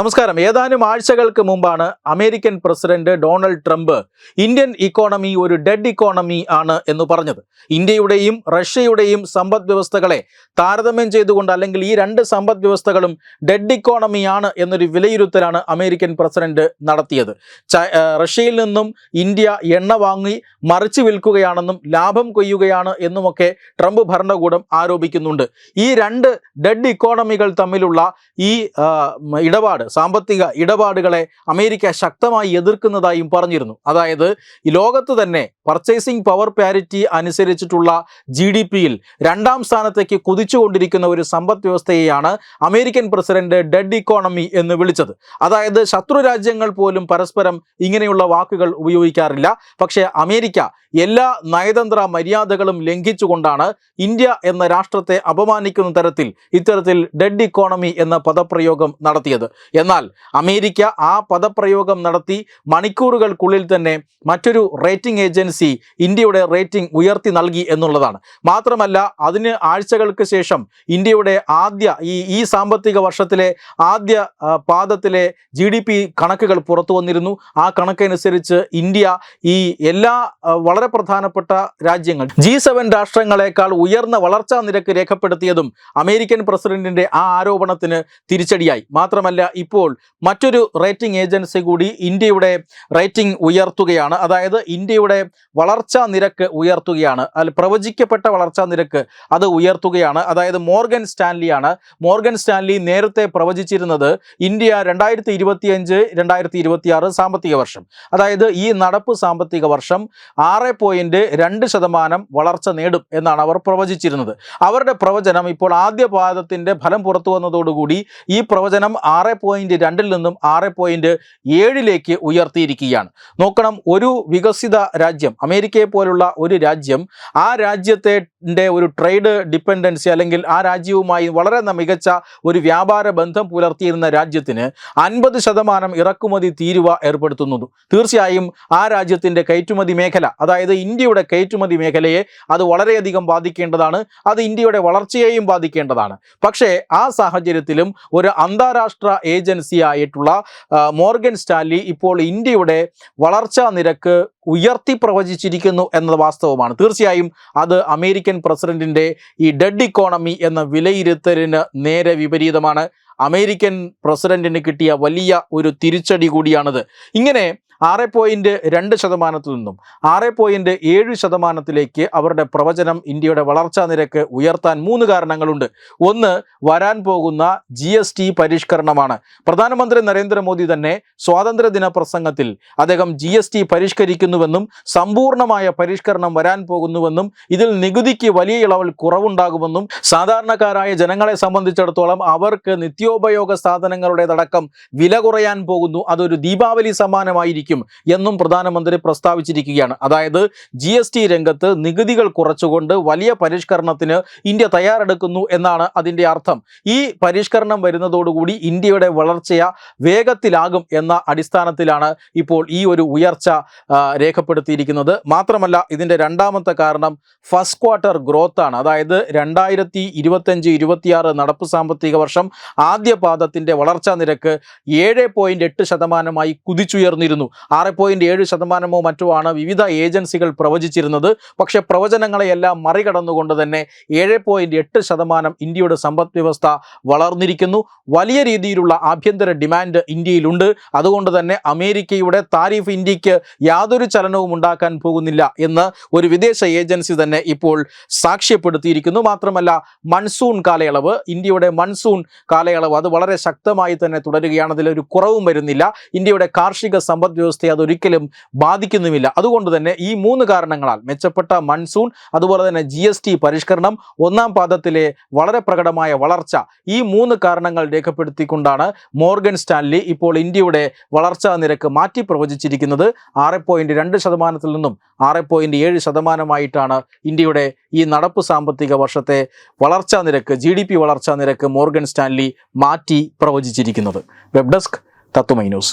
നമസ്കാരം. ഏതാനും ആഴ്ചകൾക്ക് മുമ്പാണ് American president Donald Trump Indian economy ഒരു ഡെഡ് ഇക്കോണമി ആണ് എന്ന് പറഞ്ഞത്. ഇന്ത്യയുടെയും റഷ്യയുടെയും സമ്പദ് വ്യവസ്ഥകളെ താരതമ്യം ചെയ്തുകൊണ്ട് അല്ലെങ്കിൽ ഈ രണ്ട് സമ്പദ് വ്യവസ്ഥകളും ഡെഡ് ഇക്കോണമി ആണ് എന്നൊരു വിലയിരുത്തലാണ് അമേരിക്കൻ പ്രസിഡന്റ് നടത്തിയത്. റഷ്യയിൽ നിന്നും ഇന്ത്യ എണ്ണ വാങ്ങി മറിച്ചു വിൽക്കുകയാണെന്നും ലാഭം കൊയ്യുകയാണ് എന്നുമൊക്കെ ട്രംപ് ഭരണകൂടം ആരോപിക്കുന്നുണ്ട്. ഈ രണ്ട് ഡെഡ് ഇക്കോണമികൾ തമ്മിലുള്ള ഈ ഇടപാട് സാമ്പത്തിക ഇടപാടുകളെ അമേരിക്ക ശക്തമായി എതിർക്കുന്നതായും പറഞ്ഞിരുന്നു. അതായത് ഈ ലോകത്ത് തന്നെ പർച്ചേസിംഗ് പവർ പാരിറ്റി അനുസരിച്ചിട്ടുള്ള ജി ഡി പിയിൽ രണ്ടാം സ്ഥാനത്തേക്ക് കുതിച്ചുകൊണ്ടിരിക്കുന്ന ഒരു സമ്പദ് വ്യവസ്ഥയെയാണ് അമേരിക്കൻ പ്രസിഡന്റ് ഡെഡ് ഇക്കോണമി എന്ന് വിളിച്ചത്. അതായത് ശത്രു രാജ്യങ്ങൾ പോലും പരസ്പരം ഇങ്ങനെയുള്ള വാക്കുകൾ ഉപയോഗിക്കാറില്ല. പക്ഷേ അമേരിക്ക എല്ലാ നയതന്ത്ര മര്യാദകളും ലംഘിച്ചുകൊണ്ടാണ് ഇന്ത്യ എന്ന രാഷ്ട്രത്തെ അപമാനിക്കുന്ന തരത്തിൽ ഇത്തരത്തിൽ ഡെഡ് ഇക്കോണമി എന്ന പദപ്രയോഗം നടത്തിയത്. എന്നാൽ അമേരിക്ക ആ പദപ്രയോഗം നടത്തി മണിക്കൂറുകൾക്കുള്ളിൽ തന്നെ മറ്റൊരു റേറ്റിംഗ് ഏജൻസി ഇന്ത്യയുടെ റേറ്റിംഗ് ഉയർത്തി നൽകി എന്നുള്ളതാണ്. മാത്രമല്ല അതിന് ആഴ്ചകൾക്ക് ശേഷം ഇന്ത്യയുടെ ആദ്യ ഈ ഈ സാമ്പത്തിക വർഷത്തിലെ ആദ്യ പാദത്തിലെ ജി ഡി പി കണക്കുകൾ പുറത്തു വന്നിരുന്നു. ആ കണക്കനുസരിച്ച് ഇന്ത്യ ഈ എല്ലാ വളരെ പ്രധാനപ്പെട്ട രാജ്യങ്ങൾ ജി സെവൻ രാഷ്ട്രങ്ങളെക്കാൾ ഉയർന്ന വളർച്ചാ നിരക്ക് രേഖപ്പെടുത്തിയതും അമേരിക്കൻ പ്രസിഡന്റിന്റെ ആ ആരോപണത്തിന് തിരിച്ചടിയായി. മാത്രമല്ല ഇപ്പോൾ മറ്റൊരു റേറ്റിംഗ് ഏജൻസി കൂടി ഇന്ത്യയുടെ റേറ്റിംഗ് ഉയർത്തുകയാണ്. അതായത് ഇന്ത്യയുടെ വളർച്ചാ നിരക്ക് ഉയർത്തുകയാണ്. അതിൽ പ്രവചിക്കപ്പെട്ട വളർച്ചാ നിരക്ക് അത് ഉയർത്തുകയാണ്. അതായത് മോർഗൻ സ്റ്റാൻലിയാണ്. മോർഗൻ സ്റ്റാൻലി നേരത്തെ പ്രവചിച്ചിരുന്നത് ഇന്ത്യ രണ്ടായിരത്തി ഇരുപത്തിയഞ്ച് രണ്ടായിരത്തി ഇരുപത്തിയാറ് സാമ്പത്തിക വർഷം. അതായത് ഈ നടപ്പ് സാമ്പത്തിക വർഷം ആറ് പോയിന്റ് രണ്ട് ശതമാനം വളർച്ച നേടും എന്നാണ് അവർ പ്രവചിച്ചിരുന്നത്. അവരുടെ പ്രവചനം ഇപ്പോൾ ആദ്യ പാദത്തിന്റെ ഫലം പുറത്തു വന്നതോടുകൂടി ഈ പ്രവചനം ആറ് പോയിന്റ് രണ്ടിൽ നിന്നും ആറ് പോയിന്റ് ഏഴിലേക്ക് ഉയർത്തിയിരിക്കുകയാണ്. നോക്കണം ഒരു വികസിത രാജ്യം അമേരിക്കയെ പോലുള്ള ഒരു രാജ്യം ആ രാജ്യത്തിന്റെ ഒരു ട്രേഡ് ഡിപ്പെൻഡൻസി അല്ലെങ്കിൽ ആ രാജ്യവുമായി വളരെ മികച്ച ഒരു വ്യാപാര ബന്ധം പുലർത്തിയിരുന്ന രാജ്യത്തിന് അൻപത് ശതമാനം ഇറക്കുമതി തീരുവ ഏർപ്പെടുത്തുന്നത്. തീർച്ചയായും ആ രാജ്യത്തിന്റെ കയറ്റുമതി മേഖല അതായത് ഇന്ത്യയുടെ കയറ്റുമതി മേഖലയെ അത് വളരെയധികം ബാധിക്കേണ്ടതാണ് അത് ഇന്ത്യയുടെ വളർച്ചയെയും ബാധിക്കേണ്ടതാണ്. പക്ഷേ ആ സാഹചര്യത്തിലും ഒരു അന്താരാഷ്ട്ര ഏജൻസിയായിട്ടുള്ള മോർഗൻ സ്റ്റാലി ഇപ്പോൾ ഇന്ത്യയുടെ വളർച്ചാ നിരക്ക് ഉയർത്തി പ്രവചിച്ചിരിക്കുന്നു എന്നത് വാസ്തവമാണ്. തീർച്ചയായും അത് അമേരിക്കൻ പ്രസിഡന്റിന്റെ ഈ ഡെഡ് ഇക്കോണമി എന്ന വിലയിരുത്തലിന് നേരെ വിപരീതമാണ്. അമേരിക്കൻ പ്രസിഡന്റിന് കിട്ടിയ വലിയ ഒരു തിരിച്ചടി കൂടിയാണിത്. ഇങ്ങനെ ആറ് പോയിന്റ് രണ്ട് ശതമാനത്തിൽ നിന്നും ആറ് പോയിന്റ് ഏഴ് ശതമാനത്തിലേക്ക് അവരുടെ പ്രവചനം ഇന്ത്യയുടെ വളർച്ചാ നിരക്ക് ഉയർത്താൻ മൂന്ന് കാരണങ്ങളുണ്ട്. ഒന്ന് വരാൻ പോകുന്ന ജി എസ് ടി പരിഷ്കരണമാണ്. പ്രധാനമന്ത്രി നരേന്ദ്രമോദി തന്നെ സ്വാതന്ത്ര്യദിന പ്രസംഗത്തിൽ അദ്ദേഹം ജി എസ് ടി പരിഷ്കരിക്കുന്നുവെന്നും സമ്പൂർണമായ പരിഷ്കരണം വരാൻ പോകുന്നുവെന്നും ഇതിൽ നികുതിക്ക് വലിയ ഇളവിൽ കുറവുണ്ടാകുമെന്നും സാധാരണക്കാരായ ജനങ്ങളെ സംബന്ധിച്ചിടത്തോളം അവർക്ക് നിത്യോപയോഗ സാധനങ്ങളുടേതടക്കം വില കുറയാൻ പോകുന്നു. അതൊരു ദീപാവലി സമ്മാനമായിരിക്കും. എന്നും പ്രധാനമന്ത്രി പ്രസ്താവിച്ചിരിക്കുകയാണ്. അതായത് ജി എസ് ടി രംഗത്ത് നികുതികൾ കുറച്ചുകൊണ്ട് വലിയ പരിഷ്കരണത്തിന് ഇന്ത്യ തയ്യാറെടുക്കുന്നു എന്നാണ് അതിന്റെ അർത്ഥം. ഈ പരിഷ്കരണം വരുന്നതോടുകൂടി ഇന്ത്യയുടെ വളർച്ചയ വേഗത്തിലാകും എന്ന അടിസ്ഥാനത്തിലാണ് ഇപ്പോൾ ഈ ഒരു ഉയർച്ച രേഖപ്പെടുത്തിയിരിക്കുന്നത്. മാത്രമല്ല ഇതിന്റെ രണ്ടാമത്തെ കാരണം ഫസ്റ്റ് ക്വാർട്ടർ ഗ്രോത്ത് ആണ് അതായത് രണ്ടായിരത്തി ഇരുപത്തഞ്ച് ഇരുപത്തിയാറ് നടപ്പ് സാമ്പത്തിക വർഷം ആദ്യ പാദത്തിന്റെ വളർച്ചാ നിരക്ക് ഏഴ് പോയിന്റ് എട്ട് ശതമാനമായി കുതിച്ചുയർന്നിരുന്നു. ആറ് പോയിന്റ് ഏഴ് ശതമാനമോ മറ്റോ ആണ് വിവിധ ഏജൻസികൾ പ്രവചിച്ചിരുന്നത്. പക്ഷേ പ്രവചനങ്ങളെയെല്ലാം മറികടന്നുകൊണ്ട് തന്നെ ഏഴ് പോയിന്റ് എട്ട് ശതമാനം ഇന്ത്യയുടെ സമ്പദ് വ്യവസ്ഥ വളർന്നിരിക്കുന്നു. വലിയ രീതിയിലുള്ള ആഭ്യന്തര ഡിമാൻഡ് ഇന്ത്യയിലുണ്ട്. അതുകൊണ്ട് തന്നെ അമേരിക്കയുടെ താരിഫ് ഇന്ത്യയ്ക്ക് യാതൊരു ചലനവും ഉണ്ടാക്കാൻ പോകുന്നില്ല എന്ന് ഒരു വിദേശ ഏജൻസി തന്നെ ഇപ്പോൾ സാക്ഷ്യപ്പെടുത്തിയിരിക്കുന്നു. മാത്രമല്ല മൺസൂൺ കാലയളവ് ഇന്ത്യയുടെ മൺസൂൺ കാലയളവ് അത് വളരെ ശക്തമായി തന്നെ തുടരുകയാണ്. അതിലൊരു കുറവും വരുന്നില്ല. ഇന്ത്യയുടെ കാർഷിക സമ്പദ് വ്യവസ്ഥയെ അതൊരിക്കലും ബാധിക്കുന്നുമില്ല. അതുകൊണ്ട് തന്നെ ഈ മൂന്ന് കാരണങ്ങളാൽ മെച്ചപ്പെട്ട മൺസൂൺ അതുപോലെ തന്നെ ജി എസ് ടി പരിഷ്കരണം ഒന്നാം പാദത്തിലെ വളരെ പ്രകടമായ വളർച്ച ഈ മൂന്ന് കാരണങ്ങൾ രേഖപ്പെടുത്തിക്കൊണ്ടാണ് മോർഗൻ സ്റ്റാൻലി ഇപ്പോൾ ഇന്ത്യയുടെ വളർച്ചാ നിരക്ക് മാറ്റി പ്രവചിച്ചിരിക്കുന്നത്. ആറ് പോയിന്റ് രണ്ട് ശതമാനത്തിൽ നിന്നും ആറ് പോയിന്റ് ഏഴ് ശതമാനമായിട്ടാണ് ഇന്ത്യയുടെ ഈ നടപ്പ് സാമ്പത്തിക വർഷത്തെ വളർച്ചാ നിരക്ക് ജി ഡി പി വളർച്ചാ നിരക്ക് മോർഗൻ സ്റ്റാൻലി മാറ്റി പ്രവചിച്ചിരിക്കുന്നത്. Web desk Tatwamayi news